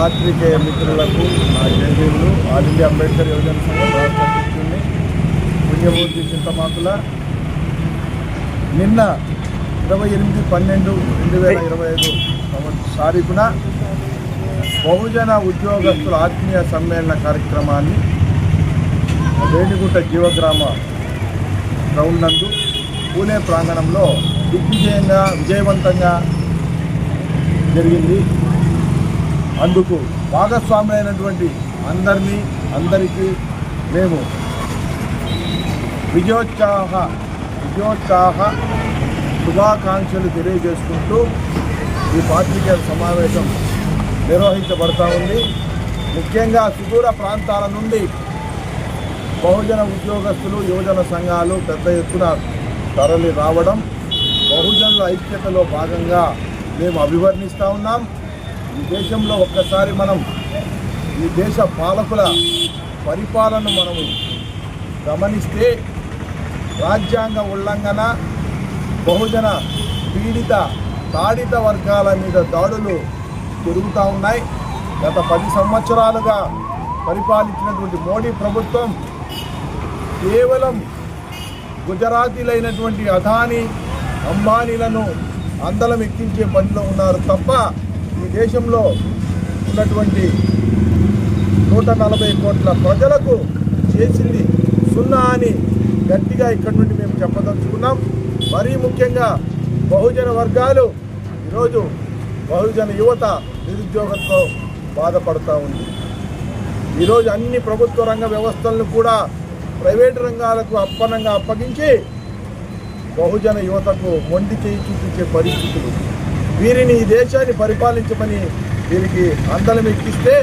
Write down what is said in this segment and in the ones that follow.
పాత్రికేయ మిత్రులకు నా జేబీలు ఆల్ ఇండియా అంబేద్కర్ యువజన సంఘం రాష్ట్ర అధ్యక్షుడిని పుణ్యమూర్తి చింతమాకుల నిన్న ఇరవై ఎనిమిది పన్నెండు రెండు వేల ఇరవై ఐదు తారీఖున బహుజన ఉద్యోగస్తుల ఆత్మీయ సమ్మేళన కార్యక్రమాన్ని రేణిగుంట జీవగ్రామ గ్రౌండ్ నందు పూణే ప్రాంగణంలో దిగ్విజయంగా విజయవంతంగా జరిగింది. అందుకు భాగస్వాములైనటువంటి అందరినీ అందరికీ మేము విజయోత్సాహ విజయోత్సాహ శుభాకాంక్షలు తెలియజేసుకుంటూ ఈ పాత్రికేయ సమావేశం నిర్వహించబడతా ఉంది. ముఖ్యంగా సుదూర ప్రాంతాల నుండి బహుజన ఉద్యోగస్తులు యువజన సంఘాలు పెద్ద ఎత్తున తరలి రావడం బహుజనుల ఐక్యతలో భాగంగా మేము అభివర్ణిస్తూ ఉన్నాం. ఈ దేశంలో ఒక్కసారి మనం ఈ దేశ పాలకుల పరిపాలన మనము గమనిస్తే రాజ్యాంగ ఉల్లంఘన బహుజన పీడిత తాడిత వర్గాల మీద దాడులు జరుగుతూ ఉన్నాయి. గత పది సంవత్సరాలుగా పరిపాలించినటువంటి మోడీ ప్రభుత్వం కేవలం గుజరాతీలైనటువంటి అధానీ అంబానీలను అందలం ఎక్కించే పనిలో ఉన్నారు తప్ప ఈ దేశంలో ఉన్నటువంటి నూట నలభై కోట్ల ప్రజలకు చేసింది సున్నా అని గట్టిగా ఇక్కడి నుండి మేము చెప్పదలుచుకున్నాం. మరీ ముఖ్యంగా బహుజన వర్గాలు ఈరోజు బహుజన యువత నిరుద్యోగంతో బాధపడుతూ ఉంది. ఈరోజు అన్ని ప్రభుత్వ రంగ వ్యవస్థలను కూడా ప్రైవేటు రంగాలకు అప్పనంగా అప్పగించి బహుజన యువతకు మొండి చేయి చూపించే పరిస్థితులు. వీరిని ఈ దేశాన్ని పరిపాలించమని వీరికి అందలం ఎక్కిస్తే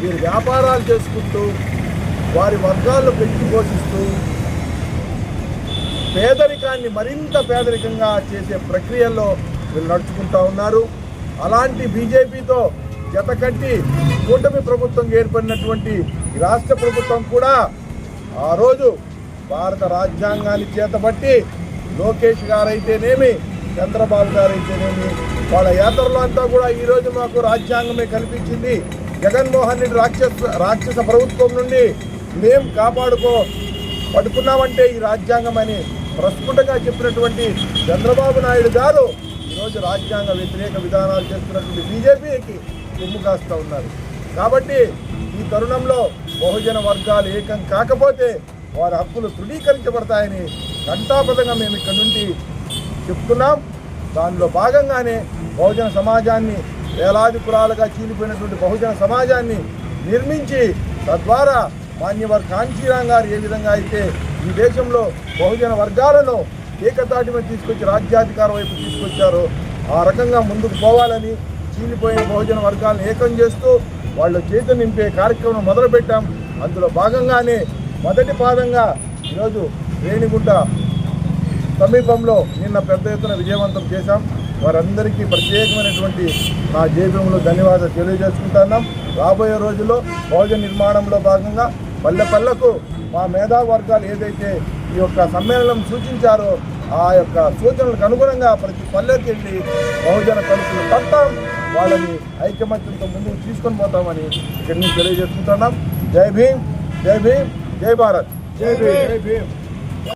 వీరు వ్యాపారాలు చేసుకుంటూ వారి వర్గాల్లో పెంచి పోషిస్తూ పేదరికాన్ని మరింత పేదరికంగా చేసే ప్రక్రియల్లో వీళ్ళు నడుచుకుంటా ఉన్నారు. అలాంటి బీజేపీతో జతకట్టి కూటమి ప్రభుత్వం ఏర్పడినటువంటి రాష్ట్ర ప్రభుత్వం కూడా ఆ రోజు భారత రాజ్యాంగాన్ని చేతబట్టి లోకేష్ గారైతేనేమి చంద్రబాబు గారైతేనేమి వాళ్ళ యాత్రలో అంతా కూడా ఈరోజు మాకు రాజ్యాంగమే కల్పించింది జగన్మోహన్ రెడ్డి రాక్షస రాక్షస ప్రభుత్వం నుండి మేం కాపాడుకో పడుకున్నామంటే ఈ రాజ్యాంగం అని ప్రస్ఫుటంగా చెప్పినటువంటి చంద్రబాబు నాయుడు గారు ఈరోజు రాజ్యాంగ వ్యతిరేక విధానాలు చేస్తున్నటువంటి బీజేపీకి కొమ్ము కాస్తూ ఉన్నారు. కాబట్టి ఈ తరుణంలో బహుజన వర్గాలు ఏకం కాకపోతే వారి హక్కులు తృఢీకరించబడతాయని ఘంటాపథంగా మేము ఇక్కడి నుండి చెప్తున్నాం. దానిలో భాగంగానే బహుజన సమాజాన్ని వేలాది కులాలుగా చీలిపోయినటువంటి బహుజన సమాజాన్ని నిర్మించి తద్వారా మాన్యవర్ కాంచీరాం గారు ఏ విధంగా అయితే ఈ దేశంలో బహుజన వర్గాలను ఏకతాటి మీద తీసుకొచ్చి రాజ్యాధికారం వైపు తీసుకొచ్చారో ఆ రకంగా ముందుకు పోవాలని చీలిపోయిన బహుజన వర్గాలను ఏకం చేస్తూ వాళ్ళ చేతి నింపే కార్యక్రమం మొదలుపెట్టాం. అందులో భాగంగానే మొదటి పాదంగా ఈరోజు రేణిగుంట సమీపంలో నిన్న పెద్ద ఎత్తున విజయవంతం చేశాం. వారందరికీ ప్రత్యేకమైనటువంటి మా జీవితంలో ధన్యవాదాలు తెలియజేసుకుంటున్నాం. రాబోయే రోజుల్లో భోజన నిర్మాణంలో భాగంగా పల్లె పల్లెకు మా మేధా వర్గాలు ఏదైతే ఈ యొక్క సమ్మేళనం సూచించారో ఆ యొక్క సూచనలకు అనుగుణంగా ప్రతి పల్లెకి వెళ్ళి బహుజన తలుపులు తట్టాం వాళ్ళని ఐకమత్యంతో ముందుకు తీసుకొని పోతామని ఇక్కడి నుంచి తెలియజేసుకుంటున్నాం. జై భీమ్ జై భీమ్ జై భారత్. జై భీమ్ జై భీమ్.